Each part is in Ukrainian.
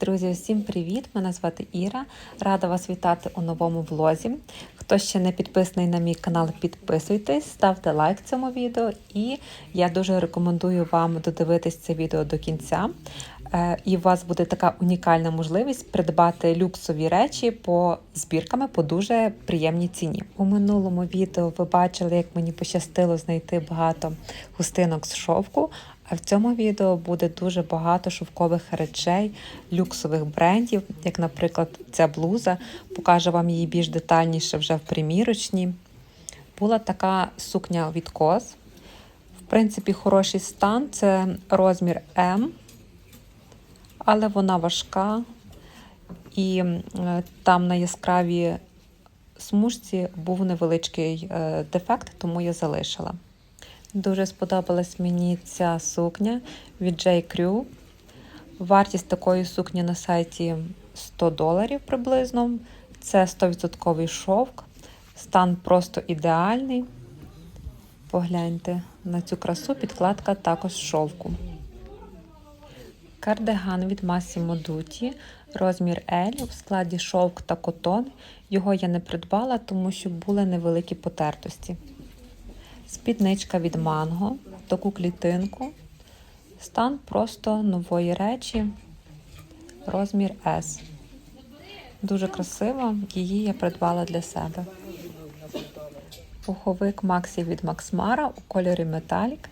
Друзі, всім привіт! Мене звати Іра. Рада вас вітати у новому влозі. Хто ще не підписаний на мій канал, підписуйтесь, ставте лайк цьому відео, і я дуже рекомендую вам додивитись це відео до кінця. Е, І у вас буде така унікальна можливість придбати люксові речі по збірками по дуже приємній ціні. У минулому відео ви бачили, як мені пощастило знайти багато хустинок з шовку. А в цьому відео буде дуже багато шовкових речей, люксових брендів, як, наприклад, ця блуза. Покажу вам її більш детальніше вже в примірочній. Була така сукня від Кос. В принципі, хороший стан це розмір М, але вона важка. І е, там на яскравій смужці був невеличкий е, дефект, тому я залишила. Дуже сподобалась мені ця сукня від J. Crew. Вартість такої сукні на сайті 100 доларів приблизно. Це 100% шовк. Стан просто ідеальний. Погляньте на цю красу, підкладка також шовку. Кардиган від Massimo Dutti, розмір L в складі шовк та котон. Його я не придбала, тому що були невеликі потертості. Спідничка від манго, таку клітинку. Стан просто нової речі, розмір S. Дуже красиво, її я придбала для себе. Пуховик Максі від Максмара у кольорі Металік.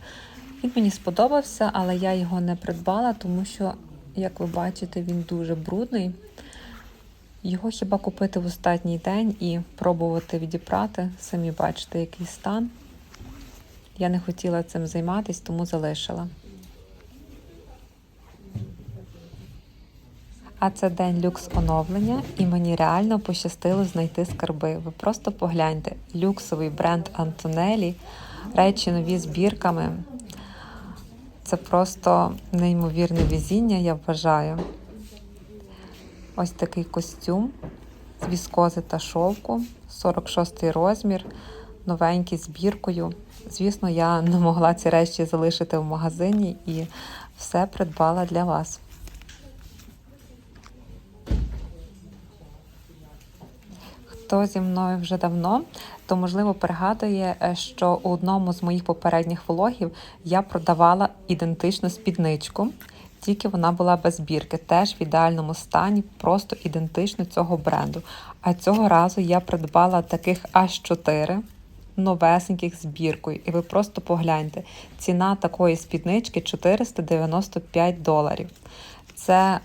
Він мені сподобався, але я його не придбала, тому що, як ви бачите, він дуже брудний. Його хіба купити в останній день і пробувати відіпрати. Самі бачите, який стан. Я не хотіла цим займатися, тому залишила. А це день люкс оновлення, і мені реально пощастило знайти скарби. Ви просто погляньте: люксовий бренд Антонелі, речі нові збірками. Це просто неймовірне везіння, я вважаю. Ось такий костюм з віскози та шовку, 46 розмір, новенький збіркою. Звісно, я не могла ці речі залишити в магазині і все придбала для вас. Хто зі мною вже давно, то можливо пригадує, е, що у одному з моїх попередніх влогів я продавала ідентичну спідничку, тільки вона була без збірки, теж в ідеальному стані, просто ідентично цього бренду. А цього разу я придбала таких аж 4 новесеньких збіркою. І ви просто погляньте, ціна такої спіднички 495 доларів. Це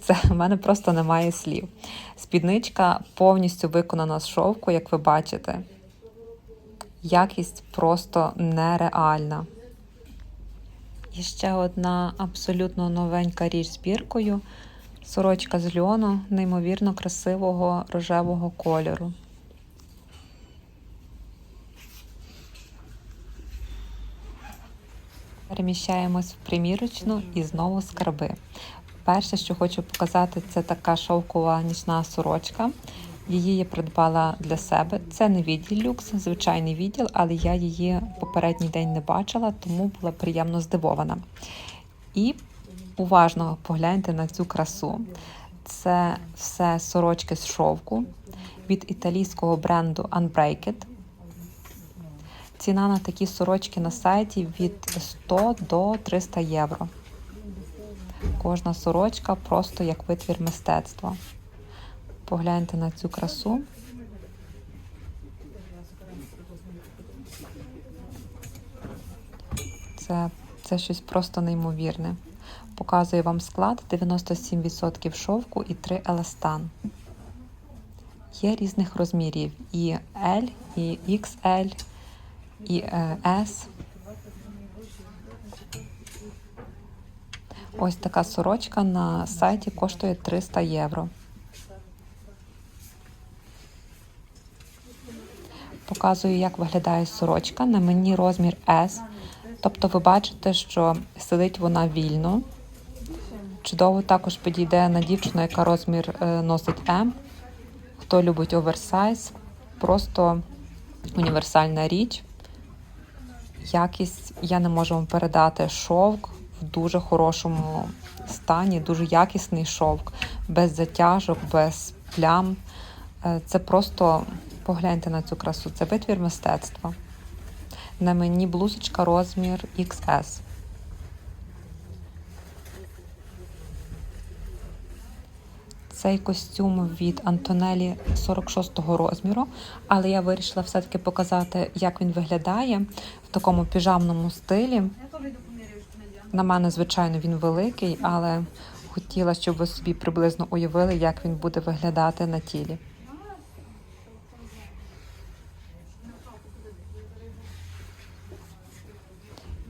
це в мене просто немає слів. Спідничка повністю виконана з шовку, як ви бачите. Якість просто нереальна. І ще одна абсолютно новенька річ збіркою. Сорочка з льону, неймовірно красивого рожевого кольору. Переміщаємось в примірочну і знову скарби. Перше, що хочу показати, це така шовкова нічна сорочка. Її я придбала для себе. Це не відділ люкс, звичайний відділ, але я її попередній день не бачила, тому була приємно здивована. І уважно погляньте на цю красу. Це все сорочки з шовку від італійського бренду Unbreaked. Ціна на такі сорочки на сайті від 100 до 300 євро. Кожна сорочка просто як витвір мистецтва. Погляньте на цю красу. Це, Це щось просто неймовірне. Показую вам склад 97% шовку і 3 еластан. Є різних розмірів і L, і XL, і S. Ось така сорочка на сайті коштує 300 євро. Показую, як виглядає сорочка. На мені розмір S. Тобто ви бачите, що сидить вона вільно. Чудово також підійде на дівчину, яка розмір е, носить М. Хто любить оверсайз, просто універсальна річ. Якість я не можу вам передати шовк, в дуже хорошому стані, дуже якісний шовк, без затяжок, без плям. Е, Це просто погляньте на цю красу. Це витвір мистецтва. На мені блузочка розмір XS. Цей костюм від Антонелі 46-го розміру, але я вирішила все-таки показати, як він виглядає в такому піжамному стилі. На мене, звичайно, він великий, але хотіла, щоб ви собі приблизно уявили, як він буде виглядати на тілі.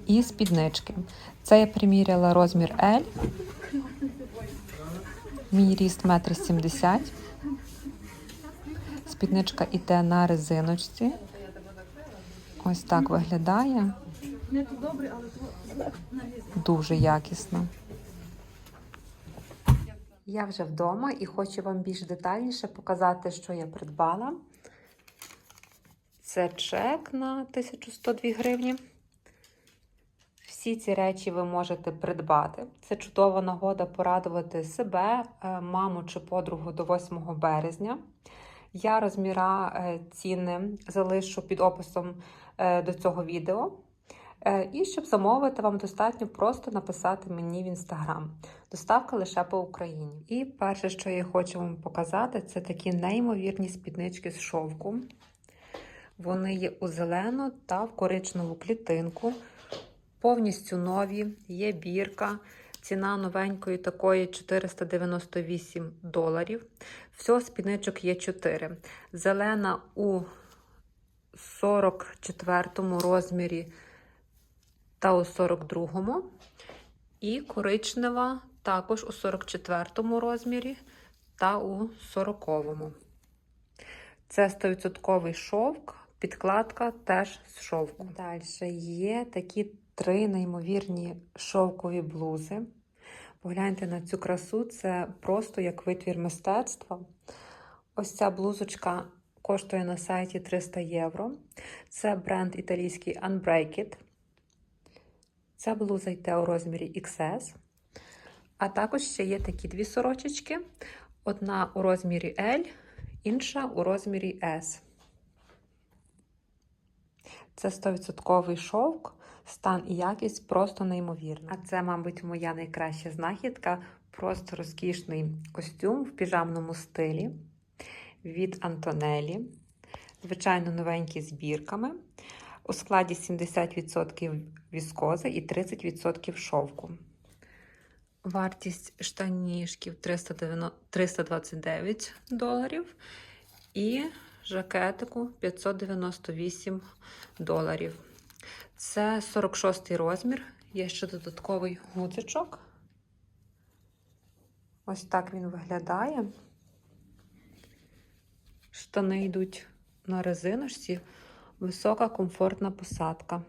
І спіднички. Це я приміряла розмір L. Мій ріст 1,70 м. Спідничка іде на резиночці. Ось так виглядає. Дуже якісно. Я вже вдома і хочу вам більш детальніше показати, що я придбала. Це чек на 1102 гривні. Всі ці речі ви можете придбати. Це чудова нагода порадувати себе, е, маму чи подругу до 8 березня. Я розміра е, ціни залишу під описом е, до цього відео. І щоб замовити, вам достатньо просто написати мені в інстаграм. Доставка лише по Україні. І перше, що я хочу вам показати, це такі неймовірні спіднички з шовку. Вони є у зелену та в коричневу клітинку. Повністю нові, є бірка. Ціна новенької такої 498 доларів. Всього спідничок є 4. Зелена у 44 розмірі та у 42. му І коричнева також у 44 розмірі та у 40. му Це 100% шовк, підкладка теж з шовку. Далі є такі три неймовірні шовкові блузи. Погляньте на цю красу, це просто як витвір мистецтва. Ось ця блузочка коштує на сайті 300 євро. Це бренд італійський Unbreakit. Ця блуза йде у розмірі XS. А також ще є такі дві сорочечки: одна у розмірі L, інша у розмірі S. Це 100% шовк, стан і якість просто неймовірна. А це, мабуть, моя найкраща знахідка. Просто розкішний костюм в піжамному стилі від Антонелі. Звичайно, новенький з бірками. У складі 70% віскози і 30% шовку. Вартість штанішків 329 доларів. І жакетику 598 доларів. Це 46 розмір. Є ще додатковий гудзичок. Ось так він виглядає. Штани йдуть на резиночці. Висока комфортна посадка.